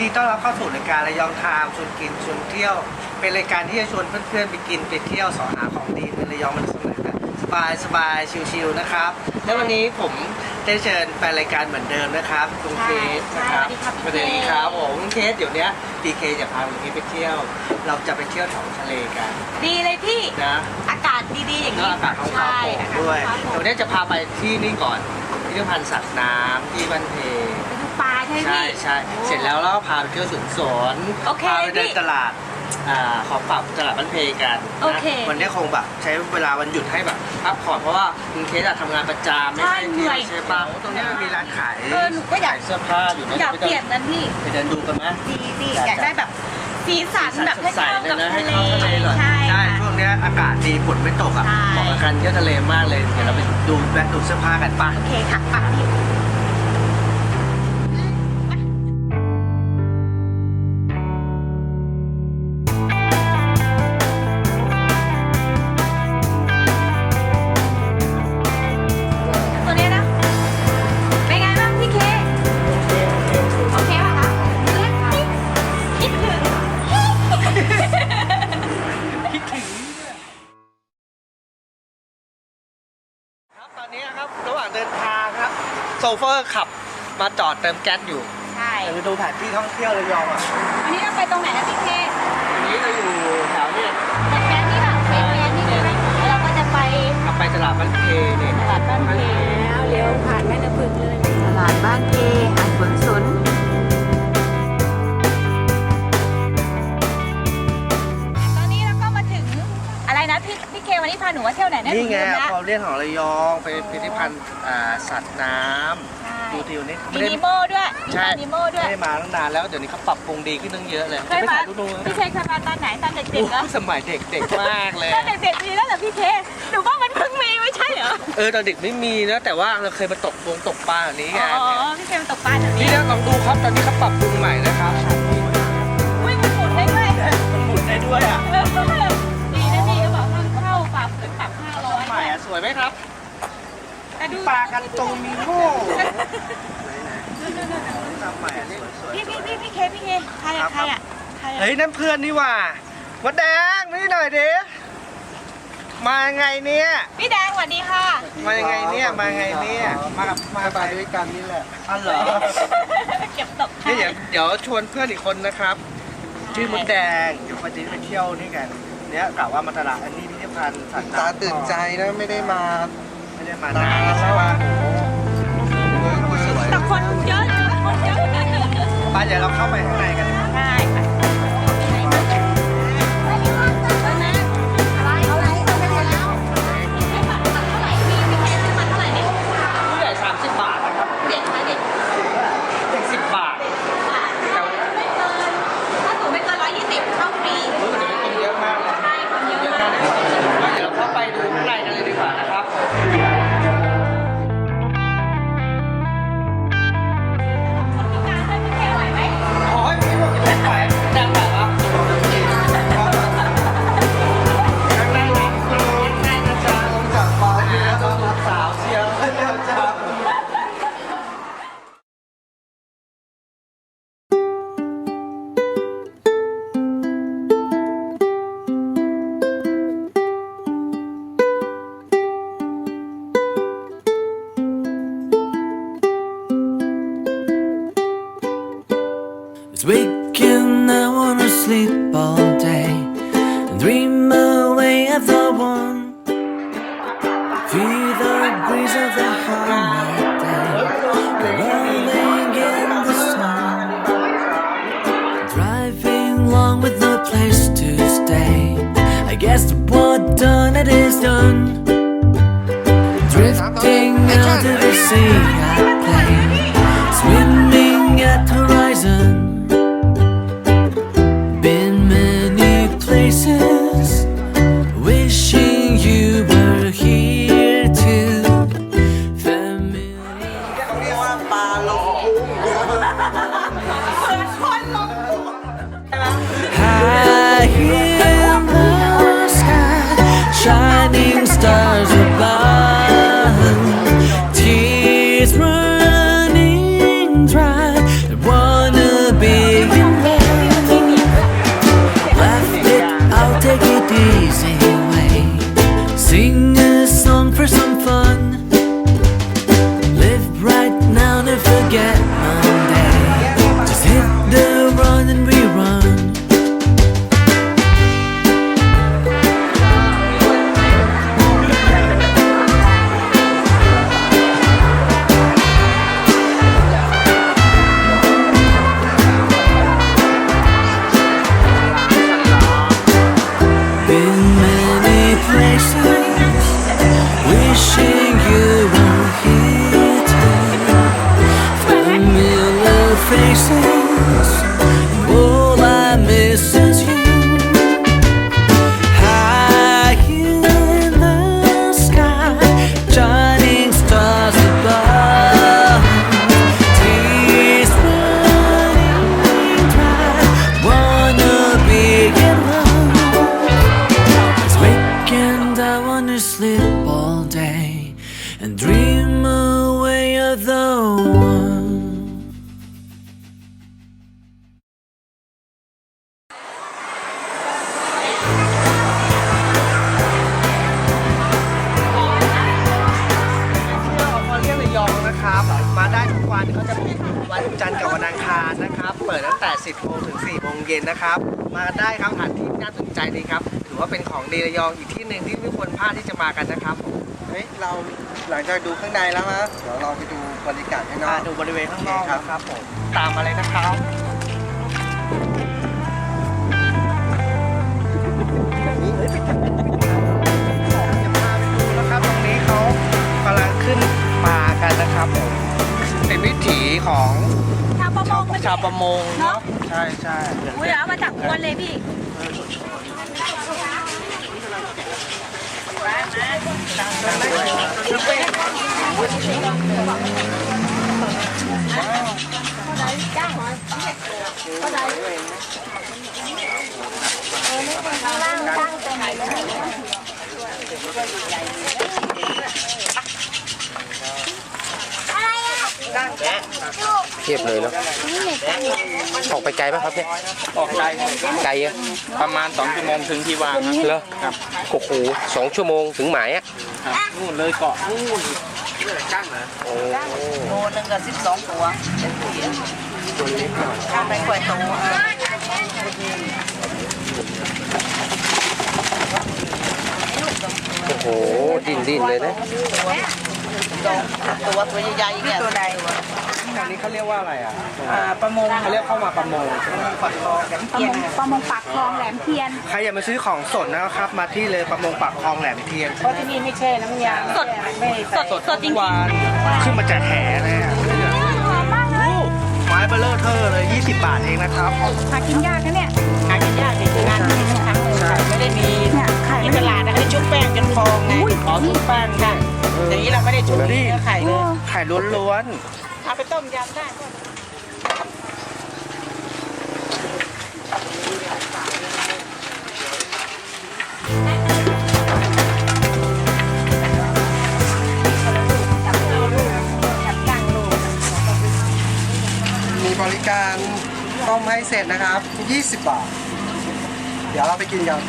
ดีต้อนรับเข้าสู่รายการระยองไทม์ชวนกินชวนเที่ยว เป็นรายการที่จะชวนเพื่อนๆไปกินไปเที่ยวสอนหาของดีในระยองมันเสมอกันสบายสบายชิลๆนะครับ แล้ววันนี้ผมได้เชิญแฟนรายการเหมือนเดิมนะครับคุณเคสนะครับใช่สวัสดีครับผมคุณเคสเดี๋ยวเนี้ดีเคจะพาวันนี้ไปเที่ยว เราจะไปเที่ยวแถวทะเลกันดีเลยพี่นะอากาศดีๆอย่างแล้วนี้อากาศท้องฟ้าใช่โปร่งอากาศด้วยท้องฟ้าโปร่เดี๋ยวงวนนี้จะพาไปที่นี่ก่อนพิพิธภัณฑ์สัตว์น้ำที่บ้านเพ ไปดูปลาใช่ไหมใช่พี่ ใช่เสร็จแล้วเราก็พาไปเที่ยวสวนสนโอเคพาไปเดินพี่ตลาดอ่าของฝากตลาดบ้านเพกันโอนะเค วันนี้คงแบบใช้เวลาวันหยุดให้แบบพักผ่อนเพราะว่าคุณเคสอะทำงานประจำไม่ใช่ได้เที่ยวเหนื่อยใช่ปะตรงนี้มันมีร้านขายเออหนูก็อยาก ขเสื้อผ้าอยู่นะอยากเปลี่ยนนั้นพี่ไปเดินดูกันไหม ดีดีอยากอยากได้แบบสีสันแบบให้ใสเข้าๆเลยกับนะให้ทะเลเข้าทะเลหน่อยใช่ใช่ค่ะช่วงเนี้ยอากาศดีฝนไม่ตกอะใช่ เหมาะกับการเที่ยวทะเลมากเลย เดี๋ยวเราไปดูแวะดูเสื้อผ้ากันป่ะ โอเคค่ะป โซเฟอร์ขับมาจอดเติมแก๊สอยู่ใช่ เดี๋ยวไปดูแผนที่ท่องเที่ยวระยองอะวันนี้เราไปตรงไหนนะพี่เควันนี้เราอยู่แถวนี้แกนนี่ป่ะแกนนี่ใช่ไหมแล้วเราก็จะไปขับไปตลาดบ้านเพเนี่ย ตลาดบ้านเพแล้วเลี้ยวผ่านแม่น้ำพึ่งเลย ตลาดบ้านเพหาดสวนสน นนี้พาหนูมาเที่ยวไหนนะนี่ไงหลืมละ ความเรียนของระยองไปพิพิธภัณฑ์อ่าสัตว์น้ใช่ำดูทิวนี่มีนิโมด้วยมีใช่นิโมด้วย ไม่ได้มาตั้งนานแล้วเดี๋ยวนี้เขาปรับปรุงดีขึ้นตั้งเยอะเลยเคยไปมาถ่ายรูปดูพี่เคยเคยมาตอนไหนตอนเด็กๆเหรอโอ้สมัยเด็กเด็กมากเลย ตอนเด็กๆมีแล้วเหรอพี่เคหนูว่ามันเพิ่งมีไม่ใช่เหรอเออตอนเด็กไม่มีนะแต่ว่าเราเคยมาตกวงตกปลาแบบนี้ไงอ๋อพี่เคมาตกปลาแถวนี่นี้นะลองดูครับตอนนี้เขาปรับปรุงใหม่นะครับวิ่งมันหมุนได้ด้วยมันหมุนได้ด้วยอะดีนะ วยไหมครับแต่ดูปลากันตรงมีโม่ทำใหม่อะสวยพี่พี่พี่พี่เคพี่เคใครครัอะบใครอะใครๆอะเฮ้ยนั่นเพื่อนนี่หว่าวัดแดงนี่หน่อยดิมาไงเนี่ยพี่แดงสวัสดีค่ะ มายังไงเนี่ยมาไงเนี่ยมากับมาไปด้วยกันนี่แหละอ๋อเหรอเก็บตกนี่เดี๋ยวเดี๋ยวชวนเพื่อนอีกคนนะครับ ชื่อมดแดงเดี๋ยววันนี้ไปเที่ยวนี่กันเนี่ยกล่าวว่ามาตลาดอันนี้ พิพิธภัณฑ์สัตว์ตาน้ำตื่นใจนะไม่ได้มาไม่ได้มานานใช่ปะแต่คนเยอะนะคนเยอะ ไปเดี๋ยวเราเข้าไปข้างในกัน the one. Feel the breeze of the holiday, rolling in the snow. Driving along with no place to stay. I guess what done it is done. Drifting out to the sea, I play. Swimming วันเขาจะปิดวันจันทร์กับวันอังคารนะครับ เปิดตั้งแต่ 10โมงถึง4โมงเย็นนะครับ มาได้ครับสถานที่น่าสนใจดีครับ ถือว่าเป็นของดีระยองอีกที่หนึ่งที่ไม่ควรพลาดที่จะมากันนะครับเฮ้ยเราหลังจากดูข้างในแล้วนะเดี๋ยวเราไปดูบรรยากาศข้างนอมากดูบริเวณข้างนอกโอเคครับนะครับผมตามมาเลยนะครับ ของชาวประมงมันชาวประมงเนาะเนาะใช่ใช่อุ้ยเอามาจากอวนเลยพี่ เทียบเลยเนาะออกไปไกลไหมครับเนี่ยออกไกลไกลอะประมาณ2ชั่วโมงถึงที่วางครับเหรอครับโอ้โหสองชั่วโมงถึงหมายอะครับนู่นเลยเกาะนู่นโอ้โลนึงก็สิบสองตัวเป็นผู้หญิงทำไปกล้วยโตเออโอ้โหดิ้นดิ้นเลยนะตัวตัวใหญ่ๆเนี่ยตัวใด อันนี้เขาเรียกว่าอะไรอะประมงเขาเรียกเข้ามาประมงใช่ไหมปักคลองประมงประมงปากคลองแหลมเทียน ใครอยากมาซื้อของสดนะครับ มาที่เลยประมงปากคลองแหลมเทียนเพราะที่นี่ไม่แช่น้ำยาสด ไม่สดสดจริงวานขึ้นมาจากแหเลยอะๆหอมมากเลย ไม้เบลเลอร์เทอร์เลย 20 บาทเองนะครับ หากินยากนะเนี่ย หากินยากในงานที่ทุกครั้งเลยค่ะไม่ได้มีเนี่ยขายที่ไม่ตได้ลาดนะให้ชุบแป้งจนฟองไงขอชุบแป้งค่ะอย่างนี้เราไม่ได้ชุบเนื้อไข่เลย ไข่ล้วน เอาไปต้มยำได้มีบริการต้มให้เสร็จนะครับ 20 บาท เดี๋ยวเราไปกินกัน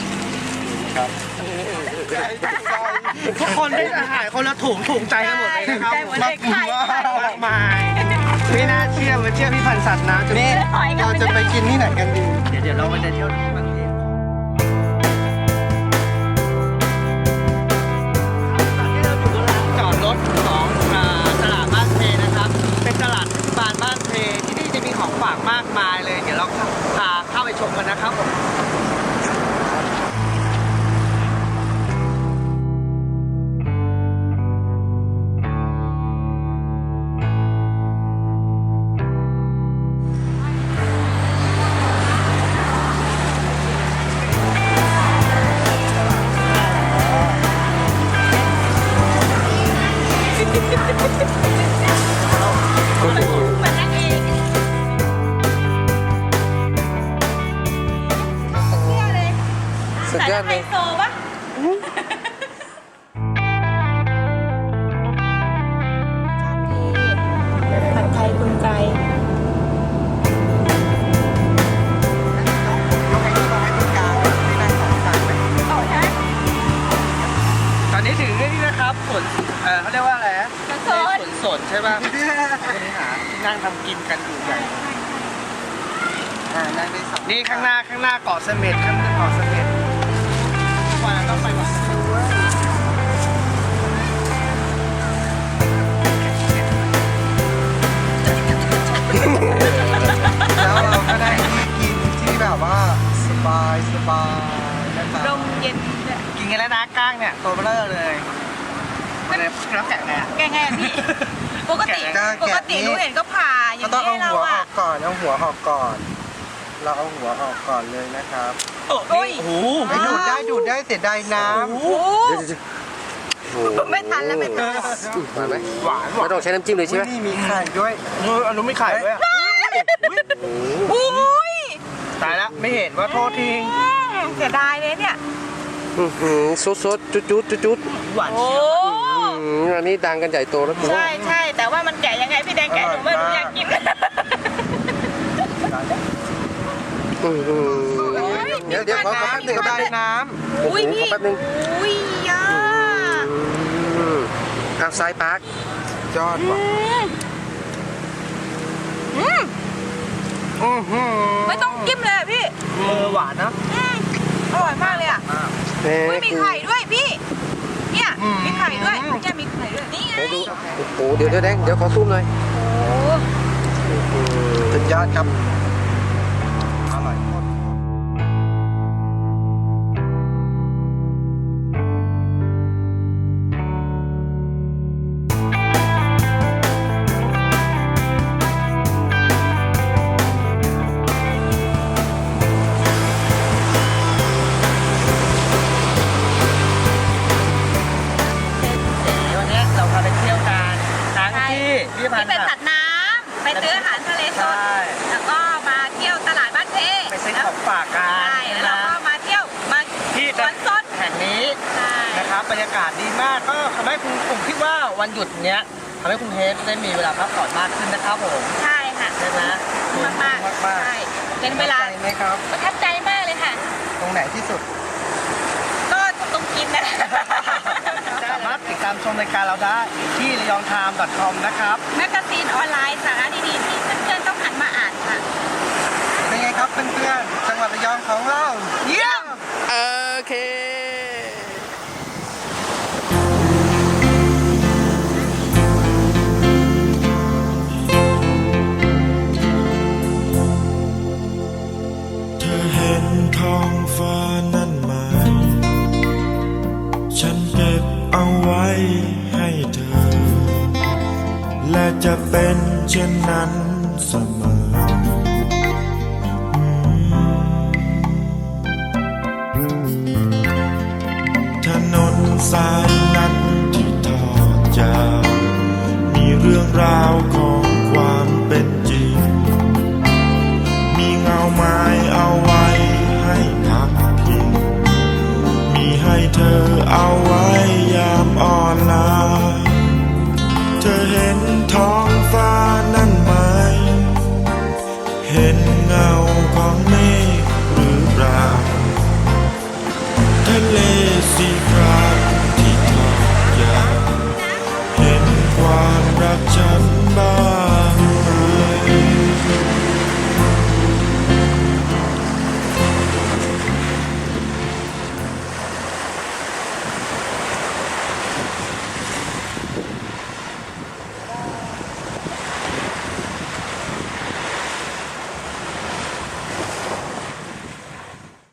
ๆ ทุกคนได้อาหารคนละถุงถุงใจกันหมดเลยนะครับมากมากมายไม่น่าเชื่อมาเชื่อพี่พันสัตว์น้ำจะนี่เราจะไปกินที่ไหนกันดี เดี๋ยวเดี๋ยวเราไปเที่ยวบางทีตอนนี้เราอยู่บนลานจอดรถของตลาดบ้านเพนะครับ เหมือนนั่นเองเนี่ยเลยสุดยอดเลยไฮโซปะ นนี้ถึงนี่นะครับสวนเออเขาเรียกว่าอะไรนะสวนสวนสนใช่ป่ะนี่หาที่นั่งทำกินกันอยู่ใหญ่อ่านั่งได้สองนี่ข้างหน้าข้างหน้าเกาะเสม็ดข้างหน้าเกาะเสม็ดวันนั้นต้องไปเกาะเสม็ดแล้วเราก็ได้ที่กินที่แบบว่าสบายสบายนะครับลมเย็นเนี่ยกินกันแล้วนะก้างเนี่ยตัวเบลอเลย เป็นไงแล้วแกะไงอะ แกไงอะพี่ ปกติก็ปกแกะตินี้หนูเห็นก็ผ่าอก็ย่างต้องนี้เอาให้เราหัวออะ อกก่อนเอาหัวออกก่อน เราเอาหัวออกก่อนเลยนะครับโอ้ย โอ้โหไปดูดได้ดูดได้เสียดายน้โอ้โหโอ้โหไม่ทันแล้วไม่ทันแล้วหวานไหมหวานหไม่วานต้องใช้น้ำจิ้มเลยำใช่ไหมนี่มีไข่ด้วยเอออันนู้นไม่ขายด้วยอะโอ้ยตายแล้วไม่เห็นว่าโทษทิ้งเสียดายเลยเนี่ย อื้อหือซดซดจุดจุดจุดจุดหวานโอ้อื มอันนี้ดังกันใหญ่โตแล้วกูใช่ใช่แต่ว่ามันแกะยังไงพี่แดงแกะหนูไม่รู้อยากกินอื้อหือเดี๋ยวเดี๋ยวขอขอแป๊บหนึงขอแป๊บหนึงน้โอ้โหอุ้ยขพี่อแป๊บหนึงอุ้ยยาอืมเอาซ้ายปาร์คำยอดว่ะอืมอื้อหือไม่ต้องจิ้มเลยอะพี่มือหวานนะอืมอร่อยมากเลยอะแหมอุ้ยมีกูไข่ด้วยพี่ เนี่ยมีไข่ด้วยเนี่ยมีไข่ด้วย นี่ไงเดี๋ยวดูโอ้โหเดี๋ยวเดี๋ยวแดงเดี๋ยวขอซูมหน่อยโอ้สุดยอดครับ ทำให้คุณเฮดได้มีเวลาพักผ่อนมากขึ้นนะครับผมใช่ค่ะใช่ไหมมากมากมากมากใช่เป็นเวลาใจไหมครับประทับใจมากเลยค่ะ ตรงไหนที่สุด ก็ตรงกินนะสามารถติดตามชมรายการเราได้ที่ r e y o n g t i m e c o m นะครับแมกกาซีนออนไลน์สาระดีๆที่เพื่อนๆต้องหันมาอ่านค่ะ เป็นไงครับเพื่อนๆจังหวัดระยองของเรา เยี่ยมโอเค